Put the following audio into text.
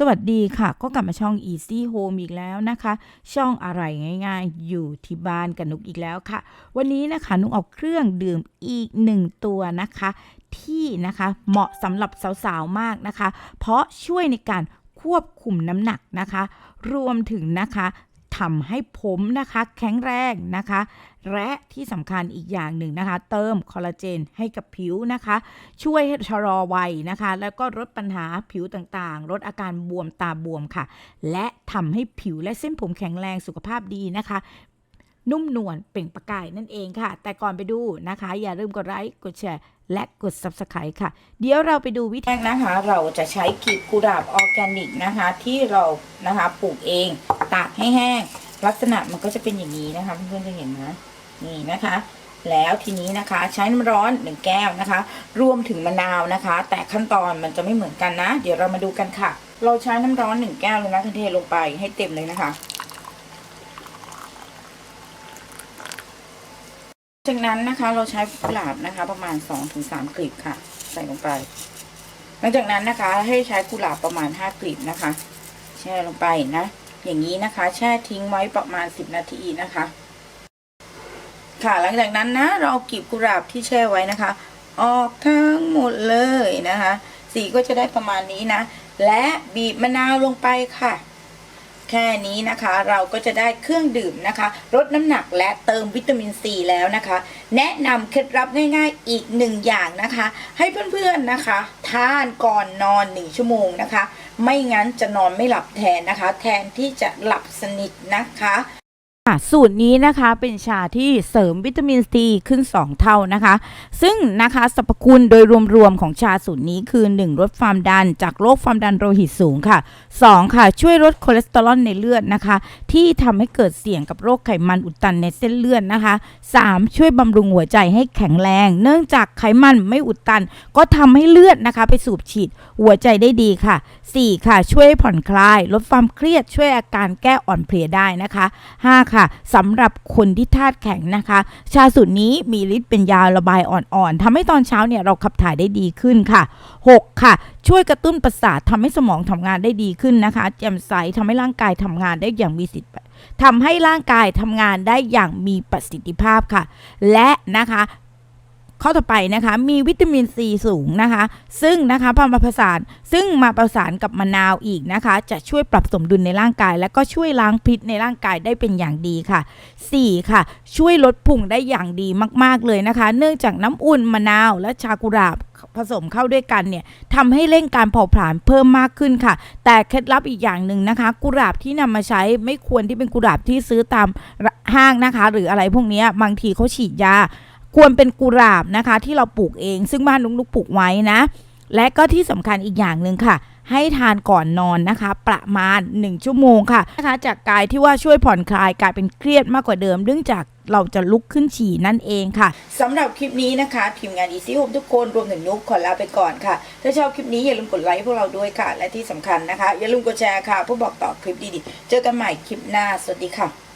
สวัสดีค่ะ ก็กลับมาช่อง Easy Home อีกแล้วนะคะ ช่องอะไรง่ายๆ อยู่ที่บ้านกับนุกอีกแล้วค่ะ วันนี้นะคะนุกเอาเครื่องดื่มอีกหนึ่งตัวนะคะ ที่นะคะเหมาะสำหรับสาวๆมากนะคะ เพราะช่วยในการควบคุมน้ำหนักนะคะ รวมถึงนะคะ ทำให้ผมนะคะแข็งแรงนะคะ และที่สำคัญอีกอย่างหนึ่งนะคะ เติมคอลลาเจนให้กับผิวนะคะ ช่วยให้ชะลอวัยนะคะ แล้วก็ลดปัญหาผิวต่างๆ ลดอาการบวมตาบวมค่ะ และทำให้ผิวและเส้นผมแข็งแรงสุขภาพดีนะคะนุ่มนวลเปล่งประกายนั่นเองค่ะ แต่ก่อนไปดูนะคะ อย่าลืมกดไลค์กดแชร์ และกด Subscribe ค่ะ เดี๋ยวเราไปดูวิธีนะคะ เราจะใช้กลีบกุหลาบออร์แกนิกนะคะ ที่เรานะคะปลูกเอง ตากให้แห้ง ลักษณะมันก็จะเป็นอย่างนี้นะคะเพื่อนๆจะเห็นนะนี่นะคะ แล้วทีนี้นะคะใช้น้ำร้อนหนึ่งแก้วนะคะ รวมถึงมะนาวนะคะ แต่ขั้นตอนมันจะไม่เหมือนกันนะ เดี๋ยวเรามาดูกันค่ะ เราใช้น้ำร้อนหนึ่งแก้วเลยนะเทลงไปให้เต็มเลยนะคะจากนั้นนะคะเราใช้กุหลาบนะคะ ประมาณ 2-3 กลีบค่ะ ใส่ลงไป หลังจากนั้นนะคะให้ใช้กุหลาบประมาณ 5 กลีบนะคะ แช่ลงไปนะ อย่างนี้นะคะ แช่ทิ้งไว้ประมาณ 10 นาทีนะคะ ค่ะหลังจากนั้นนะ เราเอากีบกุหลาบที่แช่ไว้นะคะ ออกทั้งหมดเลยนะคะ สีก็จะได้ประมาณนี้นะ และบีบมะนาวลงไปค่ะ แค่นี้นะคะเราก็จะได้เครื่องดื่มนะคะ ลดน้ำหนักและเติมวิตามินซีแล้วนะคะ แนะนำเคล็ดลับง่ายๆอีกหนึ่งอย่างนะคะ ให้เพื่อนๆนะคะ ทานก่อนนอนหนึ่งชั่วโมงนะคะ ไม่งั้นจะนอนไม่หลับแทนนะคะ แทนที่จะหลับสนิทนะคะ สูตรนี้นะคะเป็นชาที่เสริมวิตามินซีขึ้น 2 เท่านะคะ ซึ่งนะคะสรรพคุณโดยรวมๆของชาสูตรนี้คือ 1. ลดความดันจากโรคความดันโลหิตสูงค่ะ 2. ค่ะ ช่วยลดคอเลสเตอรอลในเลือดนะคะ ที่ทำให้เกิดเสี่ยงกับโรคไขมันอุดตันในเส้นเลือดนะคะ 3. ช่วยบำรุงหัวใจให้แข็งแรง เนื่องจากไขมันไม่อุดตัน ก็ทำให้เลือดนะคะ ไปสูบฉีดหัวใจได้ดีค่ะ 4. ค่ะ ช่วยผ่อนคลาย ลดความเครียดช่วยอาการแก้อ่อนเพลียได้นะคะ 5. ค่ะสำหรับคนที่ธาตุแข็งนะคะ ชาสูตรนี้มีฤทธิ์เป็นยาระบายอ่อนๆทำให้ตอนเช้าเนี่ยเราขับถ่ายได้ดีขึ้นค่ะ 6. ค่ะ ช่วยกระตุ้นประสาททำให้สมองทำงานได้ดีขึ้นนะคะ แจ่มใสทำให้ร่างกายทำงานได้อย่างมีสิทธิ์ทำให้ร่างกายทำงานได้อย่างมีประสิทธิภาพค่ะ และนะคะ ข้อต่อไปนะคะมีวิตามินซีสูงนะคะ ซึ่งนะคะพอมาผสานซึ่งมาประสานกับมะนาวอีกนะคะ จะช่วยปรับสมดุลในร่างกาย และก็ช่วยล้างพิษในร่างกายได้เป็นอย่างดีค่ะ 4. ค่ะ ช่วยลดพุงได้อย่างดีมาก ๆเลยนะคะ เนื่องจากน้ำอุ่นมะนาวและชากุหลาบผสมเข้าด้วยกันเนี่ยทำให้เร่งการเผาผลาญเพิ่มมากขึ้นค่ะ แต่เคล็ดลับอีกอย่างหนึ่งนะคะ กุหลาบที่นำมาใช้ไม่ควรที่เป็นกุหลาบที่ซื้อตามห้างนะคะ หรืออะไรพวกนี้บางทีเขาฉีดยา ควรเป็นกุหลาบนะคะ ที่เราปลูกเอง ซึ่งบ้านลุกปลูกไว้นะ และก็ที่สำคัญอีกอย่างหนึ่งค่ะ ให้ทานก่อนนอนนะคะ ประมาณ 1 ชั่วโมงค่ะนะคะ จากกายที่ว่าช่วยผ่อนคลายกลายเป็นเครียดมากกว่าเดิม เนื่องจากเราจะลุกขึ้นฉี่นั่นเองค่ะสำหรับคลิปนี้นะคะ ทีมงาน Easy Home ทุกคนรวมถึงนุ๊กขอลาไปก่อนค่ะ ถ้าชอบคลิปนี้อย่าลืมกดไลค์พวกเราด้วยค่ะ และที่สำคัญนะคะ อย่าลืมกดแชร์ค่ะเพื่อบอกต่อคลิปดีๆ เจอกันใหม่คลิปหน้า สวัสดีค่ะ